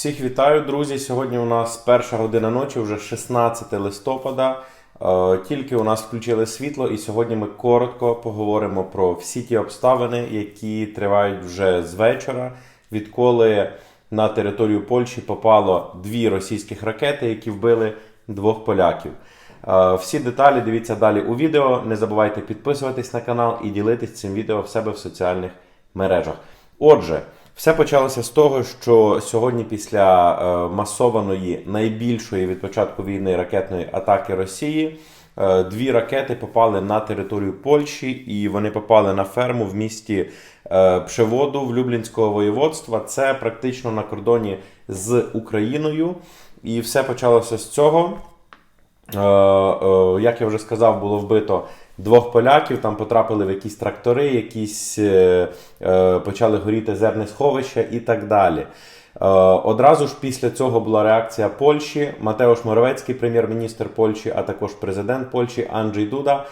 Всіх вітаю, друзі. Сьогодні у нас перша година ночі, вже 16 листопада. Е, Тільки у нас включили світло, і сьогодні ми коротко поговоримо про всі ті обставини, які тривають вже з вечора, відколи на територію Польщі попало дві російських ракети, які вбили двох поляків. Е, Всі деталі дивіться далі у відео. Не забувайте підписуватись на канал і ділитись цим відео в себе в соціальних мережах. Отже, все почалося з того, що сьогодні, після е, масованої найбільшої від початку війни ракетної атаки Росії, е, дві ракети попали на територію Польщі, і вони попали на ферму в місті е, Пшеводу в Люблінського воєводства. Це практично на кордоні з Україною. І все почалося з цього. Е, е, Як я вже сказав, було вбито двох поляків. Там потрапили в якісь трактори, якісь е, почали горіти зерне сховища і так далі. Одразу ж після цього була реакція Польщі. Матеуш Моровецький, прем'єр-міністр Польщі, а також президент Польщі Анджей Дуда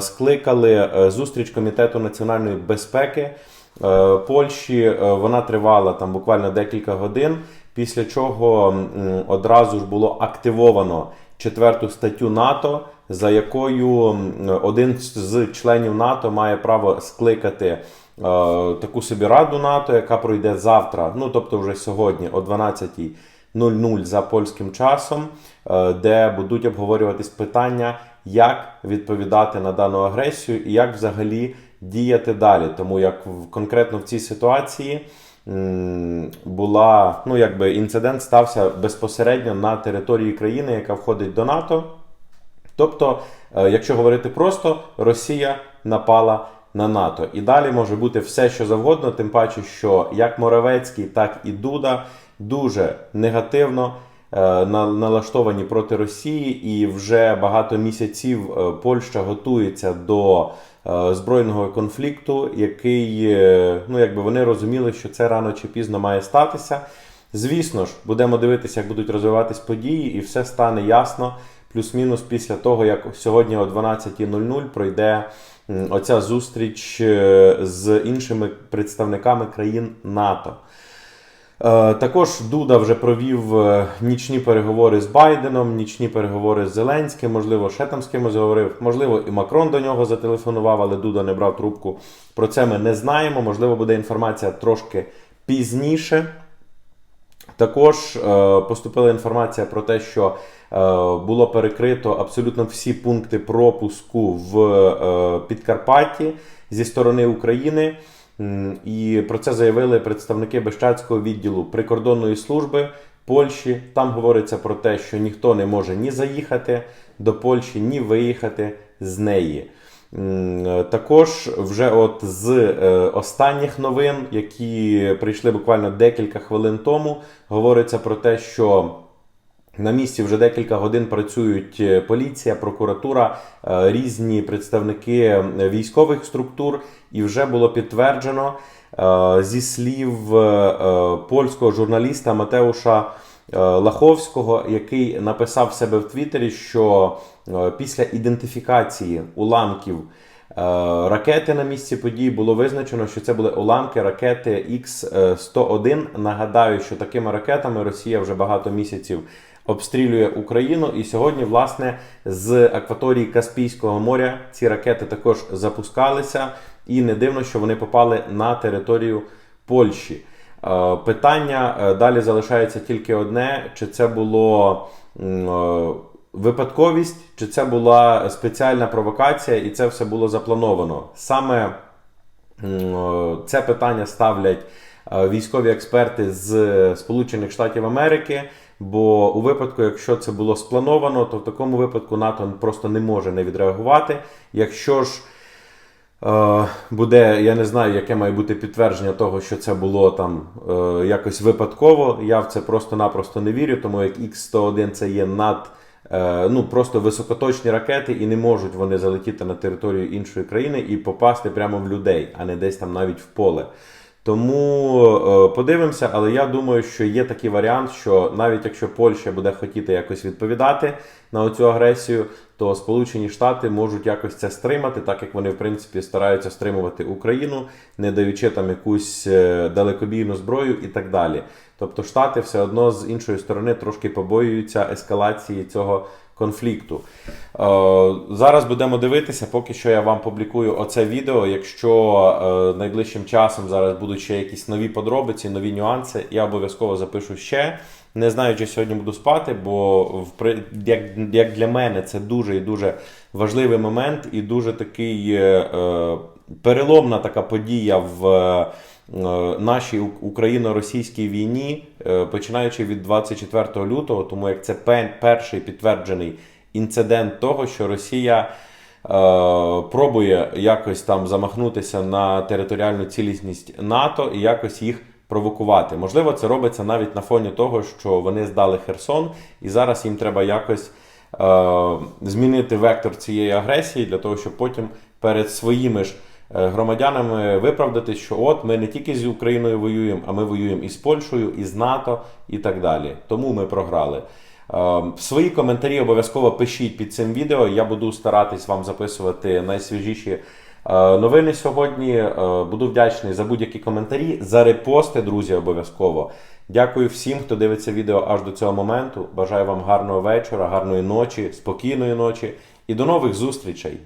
скликали зустріч комітету національної безпеки Польщі. Вона тривала там буквально декілька годин. Після чого одразу ж було активовано четверту статтю НАТО, за якою один з членів НАТО має право скликати е, таку собі раду НАТО, яка пройде завтра, ну тобто вже сьогодні, о 12.00 за польським часом, е, де будуть обговорюватись питання, як відповідати на дану агресію і як взагалі діяти далі. Тому як в, конкретно в цій ситуації була, ну якби інцидент стався безпосередньо на території країни, яка входить до НАТО. Тобто, е, якщо говорити просто, Росія напала на НАТО. І далі може бути все, що завгодно, тим паче, що як Моравецький, так і Дуда дуже негативно налаштовані проти Росії, і вже багато місяців е, Польща готується до е, збройного конфлікту, який, е, ну якби вони розуміли, що це рано чи пізно має статися. Звісно ж, будемо дивитися, як будуть розвиватись події, і все стане ясно. Плюс-мінус після того, як сьогодні о 12.00 пройде оця зустріч е, з іншими представниками країн НАТО. Е, Також Дуда вже провів е, нічні переговори з Байденом, нічні переговори з Зеленським, можливо, ще там з кимось говорив. Можливо, і Макрон до нього зателефонував, але Дуда не брав трубку. Про це ми не знаємо. Можливо, буде інформація трошки пізніше. Також е, поступила інформація про те, що е, було перекрито абсолютно всі пункти пропуску в е, Підкарпатті зі сторони України. І про це заявили представники Бещацького відділу прикордонної служби Польщі. Там говориться про те, що ніхто не може ні заїхати до Польщі, ні виїхати з неї. Також вже от з е, останніх новин, які прийшли буквально декілька хвилин тому, говориться про те, що на місці вже декілька годин працюють е, поліція, прокуратура, е, різні представники е, військових структур, і вже було підтверджено зі слів польського журналіста Матеуша Лаховського, який написав себе в Твіттері, що після ідентифікації уламків ракети на місці події було визначено, що це були уламки ракети Х-101. Нагадаю, що такими ракетами Росія вже багато місяців обстрілює Україну. І сьогодні, власне, з акваторії Каспійського моря ці ракети також запускалися, і не дивно, що вони попали на територію Польщі. Е, Питання е, далі залишається тільки одне: чи це було е, випадковість, чи це була спеціальна провокація, і це все було заплановано. Саме це питання ставлять військові експерти з Сполучених Штатів Америки. Бо у випадку, якщо це було сплановано, то в такому випадку НАТО просто не може не відреагувати. Якщо ж Е, буде, я не знаю, яке має бути підтвердження того, що це було там е, якось випадково. Я в це просто-напросто не вірю, тому як Х-101 це є над е, ну, просто високоточні ракети, і не можуть вони залетіти на територію іншої країни і попасти прямо в людей, а не десь там навіть в поле. Тому е, подивимося, але я думаю, що є такий варіант, що навіть якщо Польща буде хотіти якось відповідати на цю агресію, то Сполучені Штати можуть якось це стримати, так як вони в принципі стараються стримувати Україну, не даючи там якусь е, далекобійну зброю і так далі. Тобто Штати все одно з іншої сторони трошки побоюються ескалації цього конфлікту. Е, зараз будемо дивитися, поки що я вам публікую оце відео. Якщо е, найближчим часом зараз будуть ще якісь нові подробиці, нові нюанси, я обов'язково запишу ще. Не знаю, чи сьогодні буду спати, бо як для мене це дуже і дуже важливий момент, і дуже такий е, е, переломна така подія в е, нашій україно-російській війні, е, починаючи від 24 лютого, тому як це перший підтверджений інцидент того, що Росія е, пробує якось там замахнутися на територіальну цілісність НАТО і якось їх провокувати. Можливо, це робиться навіть на фоні того, що вони здали Херсон, і зараз їм треба якось змінити вектор цієї агресії для того, щоб потім перед своїми ж е, громадянами виправдати, що от ми не тільки з Україною воюємо, а ми воюємо і з Польщею, і з НАТО, і так далі. Тому ми програли. Е, Свої коментарі обов'язково пишіть під цим відео. Я буду старатись вам записувати найсвіжіші е, новини сьогодні. Е, Буду вдячний за будь-які коментарі, за репости, друзі, обов'язково. Дякую всім, хто дивиться відео аж до цього моменту. Бажаю вам гарного вечора, гарної ночі, спокійної ночі і до нових зустрічей.